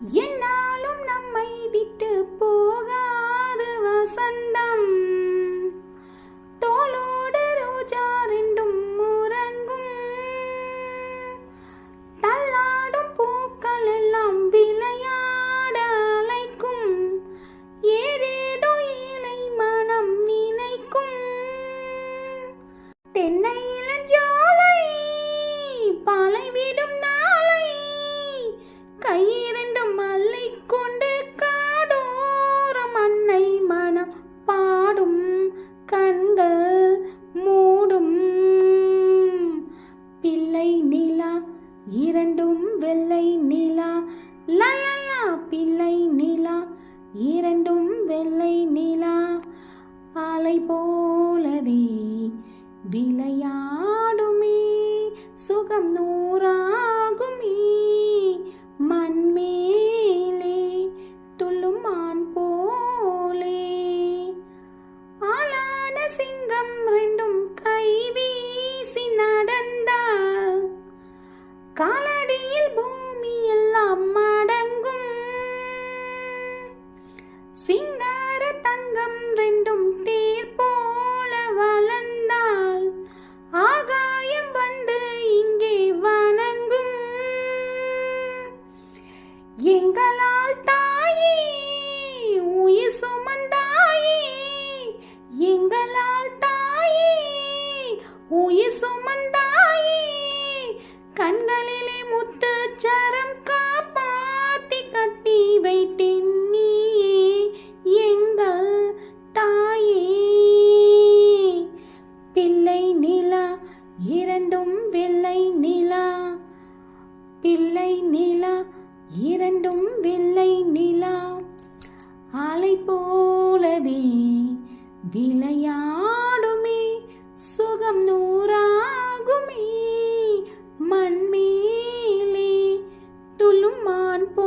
என்னாலும் நம்மை விட்டு போகாது வசந்தம். தோலோடு ரோஜா ரெண்டும் உறங்கும். தள்ளாடும் பூக்கள் எல்லாம் விளையாட அழைக்கும். ஏதேதோ இலை மனம் நினைக்கும். தென்னை இரண்டும் வெள்ளை நிலா லலலா பிள்ளை நிலா. இரண்டும் வெள்ளை நிலா அலை போலவே விளையாடுமே. சுகம் நூறா சுமந்தாயே. கண்களிலே முத்துச்சரம் காப்பாத்தி கட்டி வைத்தேன் நீ எங்கள் தாயே. பிள்ளை நிலா இரண்டும் வெள்ளை நிலா. பிள்ளை நிலா இரண்டும் வெள்ளை நிலா. அலை போலவே விளையா சொல்லும் மான் போ